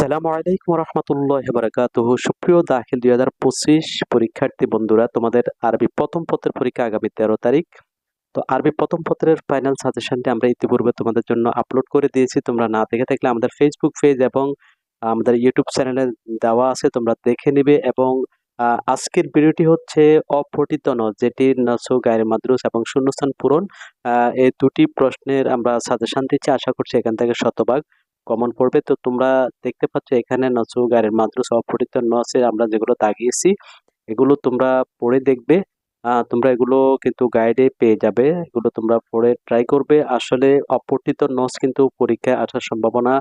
আসসালামু আলাইকুম রহমতুল্লাহ বারাকাত সুপ্রিয় দাখিল দুই হাজার পঁচিশ পরীক্ষার্থী বন্ধুরা, তোমাদের আরবি প্রথম পত্রের পরীক্ষা আগামী তেরো তারিখ। তো আরবি প্রথম পত্রের ফাইনাল সাজেশনটি আমরা ইতিপূর্বে তোমাদের জন্য আপলোড করে দিয়েছি। তোমরা না দেখে থাকলে আমাদের ফেসবুক পেজ এবং আমাদের ইউটিউব চ্যানেলে দেওয়া আছে, তোমরা দেখে নিবে এবং আজকের ভিডিওটি হচ্ছে অপঠিত ন যেটি নসো গায়ের মাদ্রুস এবং শূন্যস্থান পূরণ। এই দুটি প্রশ্নের আমরা সাজেশন দিচ্ছি। আশা করছি এখান থেকে শতভাগ কমন পড়বে তো তোমরা দেখতে পাচ্ছ এখানে নসু গায়ের মাদ্রুস অপঠিত নসে আমরা যেগুলো দাগিয়েছি এগুলো তোমরা পড়ে দেখবে। তোমরা এগুলো কিন্তু গাইডে পেয়ে যাবে। এগুলো তোমরা পড়ে ট্রাই করবে। আসলে অপঠিত নস কিন্তু পরীক্ষায় আসার সম্ভাবনা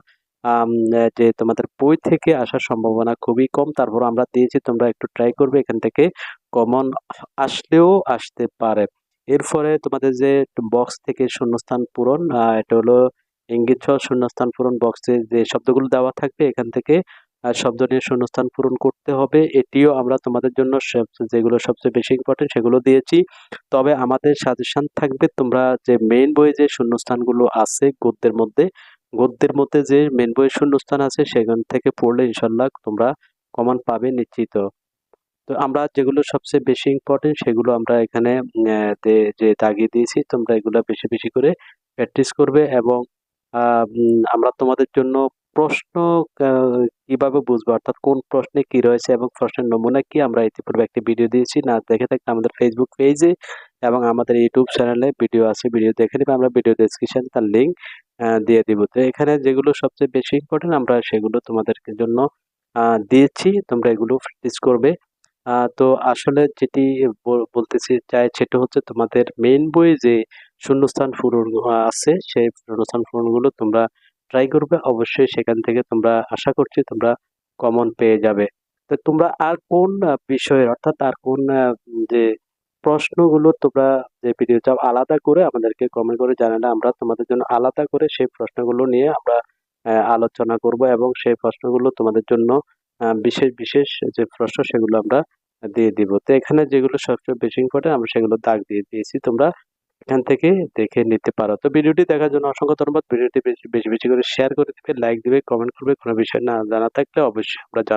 যে তোমাদের বই থেকে আসার সম্ভাবনা খুবই কম। তারপর আমরা দিয়েছি, তোমরা একটু ট্রাই করবে এখান থেকে। কমন আসলেও আসতে পারে। এরপরে তোমাদের যে বক্স থেকে শূন্যস্থান পূরণ এটা হলো ইঙ্গিত সহ শূন্যস্থান পূরণ বক্সে যে শব্দগুলো দেওয়া থাকবে এখান থেকে শব্দ নিয়ে শূন্যস্থান পূরণ করতে হবে। এটিও আমরা তোমাদের জন্য যেগুলো সবচেয়ে বেশি ইম্পর্টেন্ট সেগুলো দিয়েছি। তবে আমাদের সাজেশান থাকবে তোমরা যে মেইন বইয়ে যে শূন্যস্থানগুলো আছে গদ্যের মধ্যে গদ্যের মধ্যে যে মেন বইয়ের শূন্যস্থান আছে সেখান থেকে পড়লে ইনশাল্লাহ তোমরা কমন পাবে নিশ্চিত। তো আমরা যেগুলো সবচেয়ে বেশি ইম্পর্টেন্ট সেগুলো আমরা এখানে যে দাগিয়ে দিয়েছি, তোমরা এগুলো বেশি বেশি করে প্র্যাকটিস করবে এবং আমরা তোমাদের জন্য প্রশ্ন কীভাবে বুঝব? অর্থাৎ কোন প্রশ্নে কি রয়েছে এবং প্রশ্নের নমুনা কি আমরা ইতিপূর্বে একটি ভিডিও দিয়েছি, না দেখে থাকলে আমাদের ফেসবুক পেজে এবং আমাদের ইউটিউব চ্যানেলে ভিডিও আছে ভিডিও দেখে নেবে, আমরা ভিডিও ডেসক্রিপশন তার লিঙ্ক দিয়ে দিব। তো এখানে যেগুলো সবচেয়ে বেশি ইম্পর্টেন্ট আমরা সেগুলো তোমাদেরকে জন্য দিয়েছি, তোমরা এগুলো প্র্যাকটিস করবে। তো আসলে যেটি বল- বলতেছি, চাই সেটা হচ্ছে তোমাদের মেইন বই যে শূন্যস্থান পূরণ আছে, সেই শূন্যস্থান পূরণগুলো তোমরা ট্রাই করবে। অবশ্যই সেখান থেকে তোমরা আশা করছি তোমরা কমন পেয়ে যাবে। তো তোমরা আর কোন বিষয়ের অর্থাৎ আর কোন যে প্রশ্নগুলো তোমরা যে ভিডিও চাও আলাদা করে আমাদেরকে কমেন্ট করে জানালে আমরা তোমাদের জন্য আলাদা করে সেই প্রশ্নগুলো নিয়ে আমরা আলোচনা করব এবং সেই প্রশ্নগুলো তোমাদের জন্য বিশেষ বিশেষ যে প্রশ্ন সেগুলো আমরা দিয়ে দিব। তো এখানে যেগুলো সবচেয়ে বেশি ইম্পর্টেন্ট আমরা সেগুলো দাগ দিয়ে দিয়েছি। তোমরা এখান থেকে দেখে নিতে পারো তো ভিডিওটি দেখার জন্য অসংখ্য ধন্যবাদ ভিডিওটি বেশি বেশি করে শেয়ার করে দিবে লাইক দিবে কমেন্ট করবে, কোনো বিষয় না জানা থাকলে অবশ্যই আমরা।